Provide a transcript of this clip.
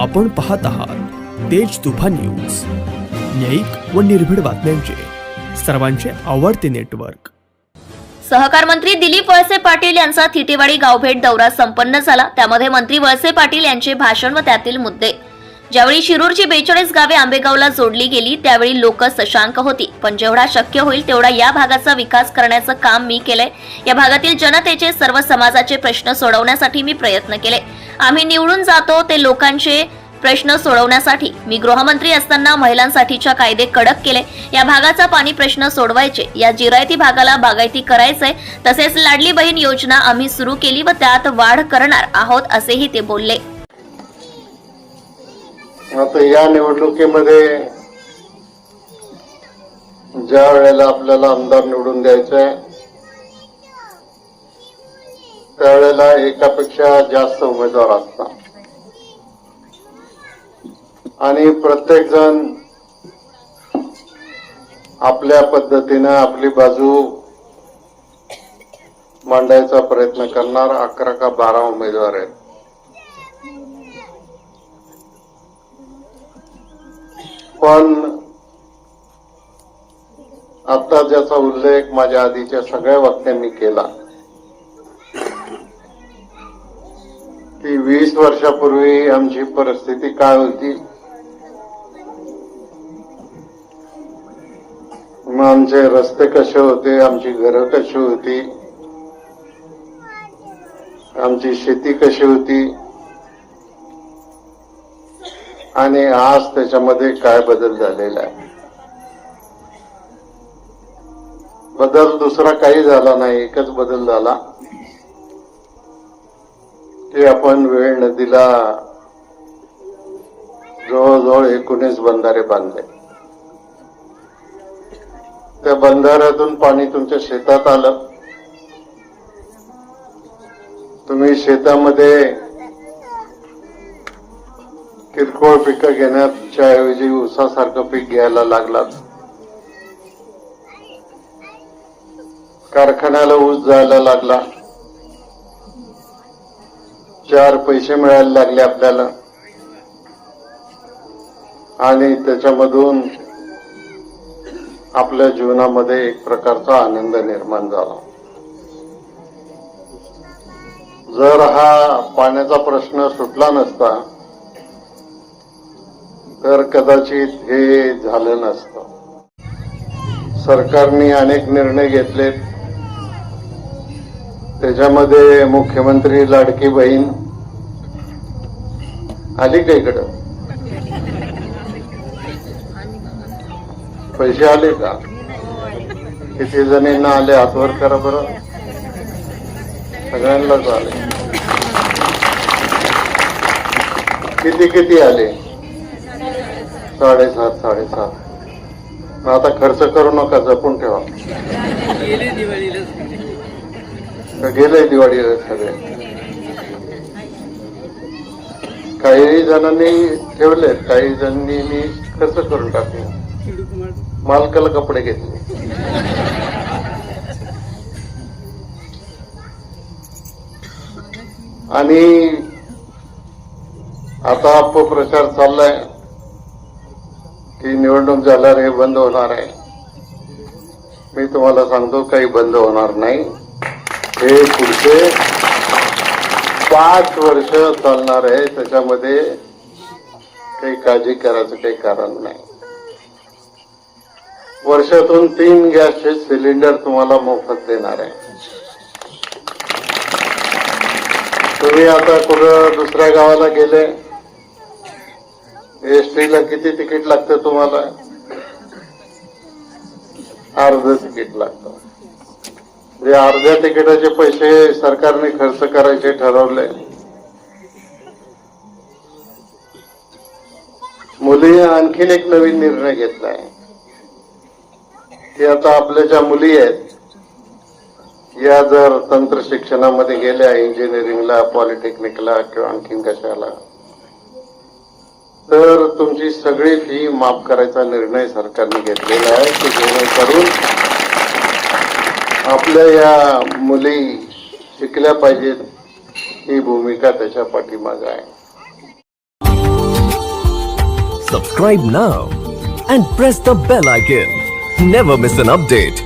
आपण पाहत आहात तेज तुफा न्यूज. न्यायिक व निर्भीड बातम्यांचे. सर्वांचे आवडते नेटवर्क. सहकार मंत्री दिलीप वळसे पाटील यांचा थिटेवाडी गावभेट दौरा संपन्न झाला. त्यामध्ये मंत्री वळसे पाटील यांचे भाषण व त्यातील मुद्दे. ज्यावेळी शिरूरची बेचाळीस गावे आंबेगावला जोडली गेली त्यावेळी लोक सशांक होती. पण जेवढा शक्य होईल तेवढा या भागाचा विकास करण्याचं काम मी केलंय. या भागातील जनतेचे सर्व समाजाचे प्रश्न सोडवण्यासाठी मी प्रयत्न केले. आम्ही निवडून जातो ते लोकांचे प्रश्न सोडवण्यासाठी. मी गृहमंत्री असताना महिलांसाठीच्या कायदे कडक केले. या भागाचा पाणी प्रश्न सोडवायचे. या जिरायती भागाला बागायती करायचंय. तसेच लाडली बहीण योजना आम्ही सुरू केली व त्यात वाढ करणार आहोत असेही ते बोलले. आता या निवडणुकीमध्ये ज्या वेळेला आपल्याला आमदार निवडून द्यायचंय त्यावेळेला एकापेक्षा जास्त उमेदवार असतात. आणि प्रत्येक जण आपल्या पद्धतीनं आपली बाजू मांडायचा प्रयत्न करणार. अकरा का बारा उमेदवार आहेत. पण आता ज्याचा उल्लेख माझ्या आधीच्या सगळ्या वक्त्यांनी केला ती वीस वर्षापूर्वी आमची परिस्थिती काय होती? मग आमचे रस्ते कसे होते? आमची घरं कशी होती? आमची शेती कशी होती? आणि आज त्याच्यामध्ये काय बदल झालेला आहे? बदल दुसरा काही झाला नाही एकच बदल झाला. ते आपण वेळ नदीला जवळजवळ एकोणीस बंधारे बांधले. त्या बंधाऱ्यातून पाणी तुमच्या शेतात आलं. तुम्ही शेतामध्ये किरकोळ पिकं घेण्याच्या ऐवजी ऊसासारखं पीक घ्यायला लागलात. कारखान्याला ऊस जायला लागला. चार पैसे मिळायला लागले आपल्याला. आणि त्याच्यामधून आपल्या जीवनामध्ये एक प्रकारचा आनंद निर्माण झाला. जर हा पाण्याचा प्रश्न सुटला नसता तर कदाचित हे झालं नसतं. सरकारने अनेक निर्णय घेतलेत. त्याच्यामध्ये मुख्यमंत्री लाडकी बहीण आली का इकडं? पैसे आले का? किती जणींना आले? हातवर करा बरं. सगळ्यांनाच आले. किती किती आले? साडेसात साडेसात. मग आता खर्च करू नका जपून ठेवा. गेलंय दिवाळीला सगळे. काही जणांनी ठेवलेत काही जणांनी मी खर्च करून टाकले मालकाला कपडे घेतले. आणि आता अपप्रचार चाललाय. की निवडणूक झाल्यावर हे बंद होणार आहे. मी तुम्हाला सांगतो काही बंद होणार नाही. हे पुढचे पाच वर्ष चालणार आहे. त्याच्यामध्ये काही काळजी करायचं काही कारण नाही. वर्षातून तीन गॅसचे सिलेंडर तुम्हाला मोफत देणार आहे. तुम्ही आता कुठं दुसऱ्या गावाला गेले? एस टीला किती तिकीट लागतं तुम्हाला? अर्ध तिकीट लागतं. म्हणजे अर्ध्या तिकिटाचे पैसे सरकारने खर्च करायचे ठरवले. मुली आणखीन एक नवीन निर्णय घेतलाय. की आता आपल्या ज्या मुली आहेत या जर तंत्र शिक्षणामध्ये गेल्या इंजिनिअरिंगला पॉलिटेक्निकला किंवा आणखीन कशाला तर तुमची सगळी फी माफ करायचा निर्णय सरकारने घेतलेला आहे की जेणेकरून आपल्या या मुली शिकल्या पाहिजेत ही भूमिका त्याच्या पाठीमागं आहे. सबस्क्राईब ना and press the bell icon never miss an update